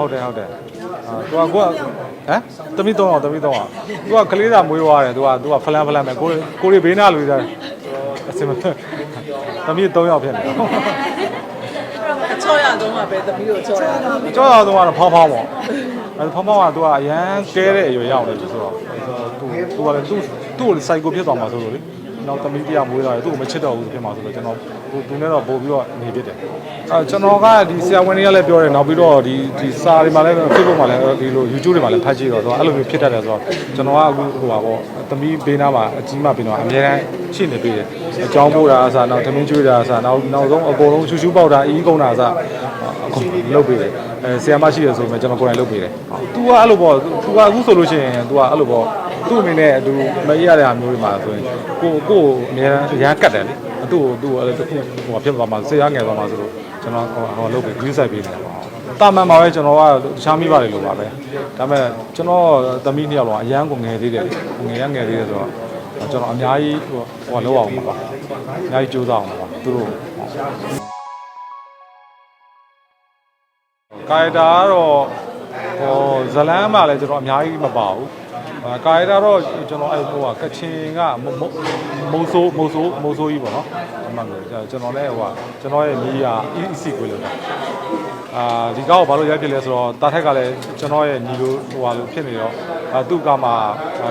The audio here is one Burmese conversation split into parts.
ဟုတ်တယ်ဟုတ်တယ်အာသူကကိုကဟမ်တမိတော့အောင်တမိတော့အောင်သူကကလေးသာမွေးသွားတယ်သူကသူကဖလန်ဖလန်ပဲကိုကိုရီဘေးနာလူသားအစင်မတမိ3ယောက်ဖြစ်နေတယ်အချောရတော့မှပဲသမီးတို့ချောရတာကျောင်းတော်ကတော့ဖောင်းဖောင်းပေါ့အဲဖောင်းဖောင်းကသူကအရန်ကဲတဲ့အရွယ်ရောက်နေပြီဆိုတော့သူသူကလည်းသူသူ့ကိုစိုက်ကိုဖြစ်သွားမှာဆိုလို့လေနောက်သမီးတရားမွေးလာတယ်သူ့ကိုမချစ်တော့ဘူးဖြစ်မှာဆိုတော့ကျွန်တော် သူနဲ့တော့ပို့ပြီးတော့နေဖြစ်တယ်အဲကျွန်တော်ကဒီဆရာဝန်တွေကလည်းပြောတယ်နောက်ပြီးတော့ဒီဒီစာတွေမှာလည်း Facebook မှာလည်းဒီလို YouTube တွေမှာလည်းဖတ်ကြည့်တော့ဆိုတော့အဲ့လိုမျိုးဖြစ်တတ်တယ်ဆိုတော့ကျွန်တော်ကအခုဟိုပါပေါ့သမီးဘေးနားမှာအကြီးမှပြီးတော့အများတန်းရှိနေပြီတယ်အကြောင်းပို့တာအစားနောက်သမင်းကျွေးတာအစားနောက်နောက်ဆုံးအကုန်လုံးရှူရှူပေါက်တာအီးကုန်တာအစား အခုလုပ်ပေးတယ်အဲဆီယမရှိရဆိုပေမဲ့ကျွန်တော်ကိုယ်တိုင်လုပ်ပေးတယ်။ तू ကအဲ့လိုပေါ့ तू ကအခုဆိုလို့ရှိရင် तू ကအဲ့လိုပေါ့သူ့အနေနဲ့အတူမရတဲ့ဟာမျိုးတွေမှာဆိုရင်ကိုကိုအများရန်ကတ်တယ်လေ။ သူ့ကိုသူ့အဲ့လိုတစ်ခုဟိုဖြစ်သွားမှာဆေးရငယ်သွားမှာဆိုလို့ကျွန်တော်ဟိုဟိုလုပ်ပေး view site ပေးနေတာပေါ့။တာမန်ပါပဲကျွန်တော်ကတခြားမိပါတယ်လို့ပါပဲ။ဒါပေမဲ့ကျွန်တော်သမီးနှစ်ယောက်လုံးအရန်ကိုငယ်သေးတယ်လေ။ငယ်ရငယ်သေးတယ်ဆိုတော့ကျွန်တော်အများကြီးဟိုဟိုလောက်အောင်ပါ။အများကြီးကြိုးစားအောင်ပါ။သူတို့ကာယတာကတော့ ဟိုဇလန်းမှာလည်းကျွန်တော်အများကြီးမပါဘူးအာကာယတာတော့ကျွန်တော်အဲ့ဟိုကကချင်ကမမမုံဆိုးမုံဆိုးမုံဆိုးကြီးပေါ့နော်အမှန်ပဲကျွန်တော်လည်းဟိုကကျွန်တော်ရဲ့မိယာ EC ကိုလို့အာဒီကောက်ဘာလို့ရိုက်ဖြစ်လဲဆိုတော့တာထက်ကလည်းကျွန်တော်ရဲ့ညီလိုဟိုဟာလိုဖြစ်နေတော့အာသူ့ကမှ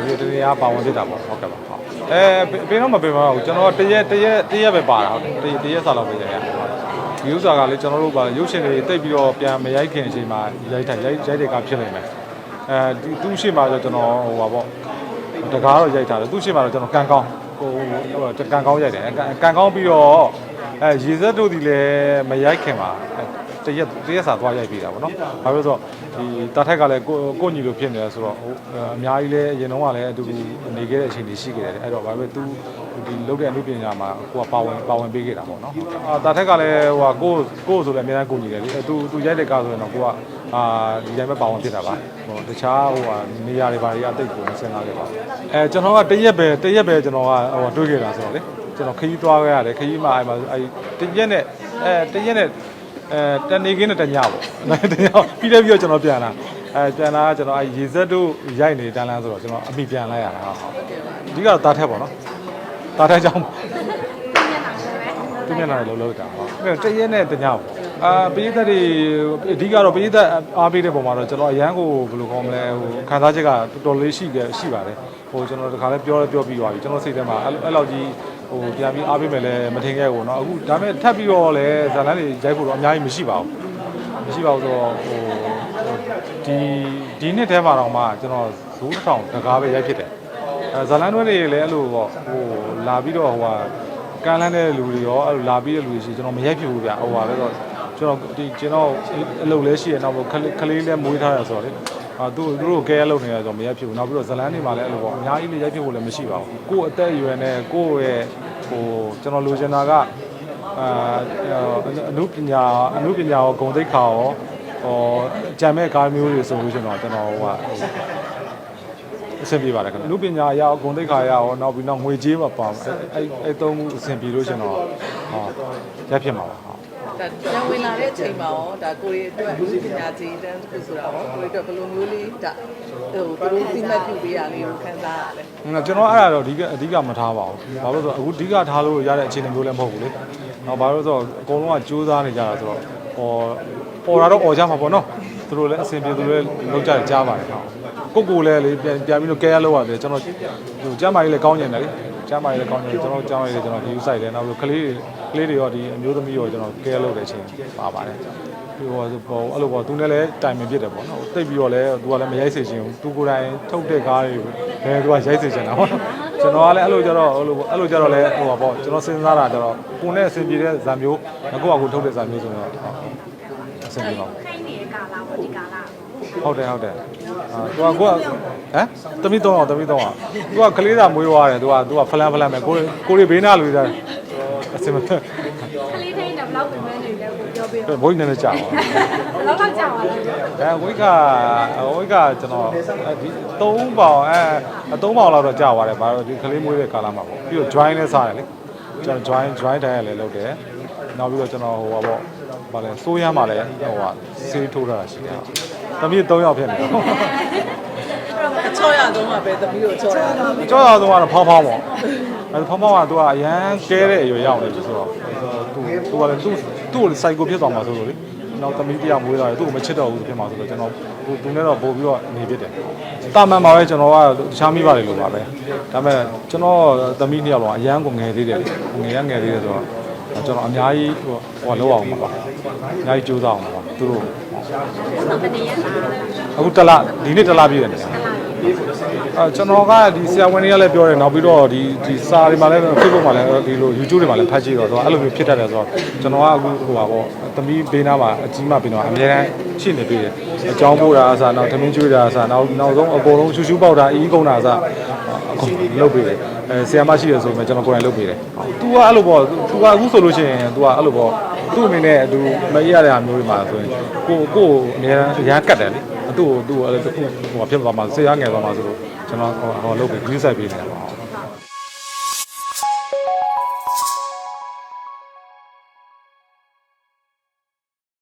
ဒီတနေရာပါဝင်ဖြစ်တာပေါ့ဟုတ်ကဲ့ပါဟုတ်အဲဘယ်တော့မပြင်ပါဘူးကျွန်တော်တရက်တရက်တရက်ပဲပါတာဟုတ်တယ်တရက်စာလောက်ပဲရိုက်ရတာ ဒီဥစ္စာကလည်းကျွန်တော်တို့ကရုပ်ရှင်တွေတိတ်ပြီးတော့ပြန်မရိုက်ခင်အချိန်မှာရိုက်ထိုင်ရိုက်ရိုက်တဲ့ကဖြစ်နေမယ်အဲဒီသူ့ရှိမှဆိုကျွန်တော်ဟိုပါပေါ့တကားတော့ရိုက်ထားတယ်သူ့ရှိမှတော့ကျွန်တော်ကန်ကောင်းဟိုဟိုကန်ကောင်းရိုက်တယ်ကန်ကောင်းပြီးတော့အဲရေစက်တို့ဒီလည်းမရိုက်ခင်မှာ တရက်တရက်စာသွားရိုက်ပြီးတာပေါ့နော်ဘာလို့လဲဆိုတော့ဒီတာထက်ကလည်းကိုကိုညီလိုဖြစ်နေတယ်ဆိုတော့ဟိုအများကြီးလည်းအရင်တော့ကလည်းအတူတူနေခဲ့တဲ့အချိန်တွေရှိခဲ့တယ်အဲ့တော့ဘာပဲသူဒီလုပ်တဲ့အမှုပညာမှာကိုကပါဝင်ပါဝင်ပေးခဲ့တာပေါ့နော်အာတာထက်ကလည်းဟိုကကိုကိုဆိုလည်းအများကြီးကိုညီတယ်လေသူသူရိုက်တဲ့ကားဆိုရင်တော့ကိုကအာဒီတိုင်းပဲပါဝင်ဖြစ်တာပါဟိုတခြားဟိုကနေရာတွေဘာတွေအတိတ်ကိုမစဉ်းစားခဲ့ပါဘူးအဲကျွန်တော်ကတရက်ပဲတရက်ပဲကျွန်တော်ကဟိုတွေးခဲ့တာဆိုတော့လေကျွန်တော်ခရီးသွားခဲ့ရတယ်ခရီးမှာအဲမှာအဲတရက်နဲ့အဲတရက်နဲ့ အဲတနေကင်းနဲ့တညပေါ့တညပြီးတဲ့ပြီးတော့ကျွန်တော်ပြန်လာအဲပြန်လာကျွန်တော်အဲရေစက်တို့ရိုက်နေတန်းလန်းဆိုတော့ကျွန်တော်အမိပြန်လိုက်ရတာဟုတ်အဓိကတော့တားထက်ပေါ့နော်တားထက်ကြောင်းသူမျက်နှာလည်းလုံးလုံးတာဟုတ်တရက်နဲ့တညပေါ့အာပရိသတ်တွေအဓိကတော့ပရိသတ်အားပေးတဲ့ပုံမှာတော့ကျွန်တော်အရန်ကိုဘယ်လိုကောင်းမလဲဟိုခံစားချက်ကတော်တော်လေးရှိခဲ့ရှိပါတယ်ဟိုကျွန်တော်တခါလဲပြောလဲပြောပြီးသွားပြီကျွန်တော်စိတ်ထဲမှာအဲ့အဲ့လောက်ကြီး ဟိုပြန်ပြီးအားပေးမယ်လဲမထင်ခဲ့ဘူးเนาะအခုဒါပေမဲ့ထပ်ပြီးတော့လဲဇာလန်းတွေရိုက်ဖို့တော့အများကြီးမရှိပါဘူးမရှိပါဘူးဆိုတော့ဟိုဒီဒီနှစ်ထဲမှာတော့မှကျွန်တော်ဇိုးတစ်ထောင်တကားပဲရိုက်ဖြစ်တယ်အဲဇာလန်းတွေလည်းအဲ့လိုပေါ့ဟိုလာပြီးတော့ဟိုဟာကမ်းလန်းတဲ့လူတွေရောအဲ့လိုလာပြီးတဲ့လူတွေရှိကျွန်တော်မရိုက်ဖြစ်ဘူးဗျဟိုပါပဲတော့ကျွန်တော်ဒီကျွန်တော်အလုပ်လဲရှိရနောက်ကလေးကလေးလည်းမွေးထားရဆိုတော့လေ အာသူသူတို့ကဲလုပ်နေရဆိုတော့မရိုက်ဖြစ်ဘူးနောက်ပြီးတော့ဇလန်းတွေမှာလည်းအဲ့လိုပေါ့အများကြီးလည်းရိုက်ဖြစ်ဖို့လည်းမရှိပါဘူးကို့အသက်အရွယ်နဲ့ကိုယ့်ရဲ့ဟိုကျွန်တော်လိုချင်တာကအာအနုပညာအနုပညာရောဂုံသိက္ခာရောဟောကြံမဲ့ကားမျိုးတွေဆိုလို့ရှိရင်တော့ကျွန်တော်ဟိုက အဆင်ပြေပါတယ်ခင်ဗျအနုပညာရအောင်ဂုံသိက္ခာရအောင်နောက်ပြီးတော့ငွေကြေးမှာပါအဲ့အဲ့အဲ့သုံးမှုအဆင်ပြေလို့ရှိရင်တော့ဟောရက်ဖြစ်မှာပါဟုတ်ဒါပြန်ဝင်လာတဲ့အချိန်မှာရောဒါကိုရီအတွက်လူပညာကြီးတန်းတစ်ခုဆိုတာရောကိုရီအတွက်ဘယ်လိုမျိုးလေးဒါဟိုသူတို့သိမှတ်ပြုပေးရလေးကိုခံစားရတယ်။ငါကျွန်တော်အဲ့ဒါတော့အဓိကအဓိကမထားပါဘူး။ဘာလို့လဲဆိုတော့အခုအဓိကထားလို့ရတဲ့အခြေအနေမျိုးလည်းမဟုတ်ဘူးလေ။နော်ဘာလို့လဲဆိုတော့အကုန်လုံးကကြိုးစားနေကြတာဆိုတော့ဟောပေါ်တာတော့អော်ကြမှာပေါ့နော်။ သူတို့လည်းအဆင်ပြေသူတို့လည်းလောက်ကြတယ်ကြားပါတယ်။ကိုကိုလည်းလေပြန်ပြန်ပြီးတော့ကဲရလောက်ရတယ်ကျွန်တော်ဟိုကျမ်းမာရေးလည်းကောင်းနေတယ်လေ။ကျမ်းမာရေးလည်းကောင်းနေတယ်ကျွန်တော်ကျမ်းမာရေးလည်းကျွန်တော်ဒီ site လည်းနောက်ပြီးကလေးကလေးတွေရောဒီအမျိုးသမီးရောကျွန်တော်ကဲလောက်တဲ့အချိန်ပါပါတယ်။ဟိုဘောအဲ့လိုပေါ့သူနဲ့လည်းတိုင်ပင်ဖြစ်တယ်ပေါ့နော်တိတ်ပြီးတော့လည်းသူကလည်းမရိုက်စေချင်ဘူးသူကိုယ်တိုင်ထုတ်တဲ့ကားတွေပဲသူကရိုက်စေချင်တာပေါ့နော်ကျွန်တော်ကလည်းအဲ့လိုကြတော့အဲ့လိုအဲ့လိုကြတော့လည်းဟိုပါပေါ့ကျွန်တော်စဉ်းစားတာကြတော့ကိုနဲ့အဆင်ပြေတဲ့ဇာမျိုးငါကိုကကိုထုတ်တဲ့ဇာမျိုးဆိုတော့ အဆင်ပြေပါခိုင်းနေတဲ့ကာလာပေါ့ဒီကာလာဟုတ်တယ်ဟုတ်တယ်အာသူကကိုကဟမ်တမိတော့တမိတော့သူကကလေးသာမွေးသွားတယ်သူကသူကဖလန်ဖလန်ပဲကိုကိုရီဘေးနာလူသားအဆင်မပြေကလေးထိန်းတယ်ဘယ်လောက်ပြင်မနေလဲကိုပြောပေးတော့ဘိုးကြီးနဲ့ကြာပါဘယ်လောက်လောက်ကြာပါလဲအဲဝိကဝိကကျွန်တော်ဒီ3ပေါင်အဲ3ပေါင်လောက်တော့ကြာသွားတယ်ဘာလို့ဒီကလေးမွေးတဲ့ကာလမှာပေါ့ပြီးတော့ join လဲစားတယ်လေကျွန်တော် join join တိုင်းရလဲလုပ်တယ်နောက်ပြီးတော့ကျွန်တော်ဟိုပါပေါ့ ဗာလဲစိုးရမ်းမှလည်းဟိုဟာဆေးထိုးတာရှိတယ်သမီး3ယောက်ဖြစ်နေတယ်အချောရသုံးမှာပဲသမီးကိုချောရတာကြောက်ရဆုံးကတော့ဖောင်းဖောင်းပေါ့အဲဖောင်းဖောင်းကသူကအရန်ကဲတဲ့အရွယ်ရောက်နေပြီဆိုတော့သူသူကလည်းသူ့သူ့ကိုစိုက်ကိုဖြစ်သွားမှာဆိုလို့လေနောက်သမီးတရားမွေးလာတယ်သူ့ကိုမချစ်တော့ဘူးဖြစ်မှာဆိုတော့ကျွန်တော်သူနဲ့တော့ပို့ပြီးတော့နေဖြစ်တယ်တာမန်ပါပဲကျွန်တော်ကတခြားမိပါတယ်လို့ပါပဲဒါပေမဲ့ကျွန်တော်သမီးနှစ်ယောက်လုံးအရန်ကိုငယ်သေးတယ်ငယ်ရငယ်သေးတယ်ဆိုတော့ကျွန်တော်အများကြီးဟိုဟိုလောက်အောင်ပါပါ အများကြီးကြိုးစားအောင်ပါသူတို့ နောက်တစ်နေ့ရက်လာ အခုတစ်လဒီနေ့တစ်လပြည့်တယ်နေအဲကျွန်တော်ကဒီဆရာဝန်တွေကလည်းပြောတယ်နောက်ပြီးတော့ဒီဒီစာတွေမှာလည်း Facebook မှာလည်းဒီလို YouTube တွေမှာလည်းဖတ်ကြည့်တော့ဆိုတော့အဲ့လိုမျိုးဖြစ်တတ်တယ်ဆိုတော့ကျွန်တော်ကအခုဟိုပါပေါ့သမီးဘေးနားမှာအကြီးမဘေးနားမှာအများတန်းရှိနေပြီတယ်အကြောင်းပို့တာအစားနောက်သမင်းကျွေးတာအစားနောက်နောက်ဆုံးအကုန်လုံးရှူရှူပေါက်တာအီးကုန်တာအစားအကုန်လုပ်ပေးတယ်အဲဆရာမရှိရဆိုရင်ကျွန်တော်ကိုယ်တိုင်လုပ်ပေးတယ်။ तू ကအဲ့လိုပေါ့ तू ကအခုဆိုလို့ရှိရင် तू ကအဲ့လိုပေါ့ သူ့အနေနဲ့သူမရရတဲ့ဟာမျိုးတွေမှာဆိုရင်ကိုကိုအများအရန်ကတ်တယ်လေ။သူ့ကိုသူ့ကိုအဲ့လိုတစ်ခုဟိုဖြစ်သွားမှာဆေးရငယ်သွားမှာဆိုလို့ကျွန်တော်ဟိုဟိုလုပ်ပြီး view site ပေးနေတာပါ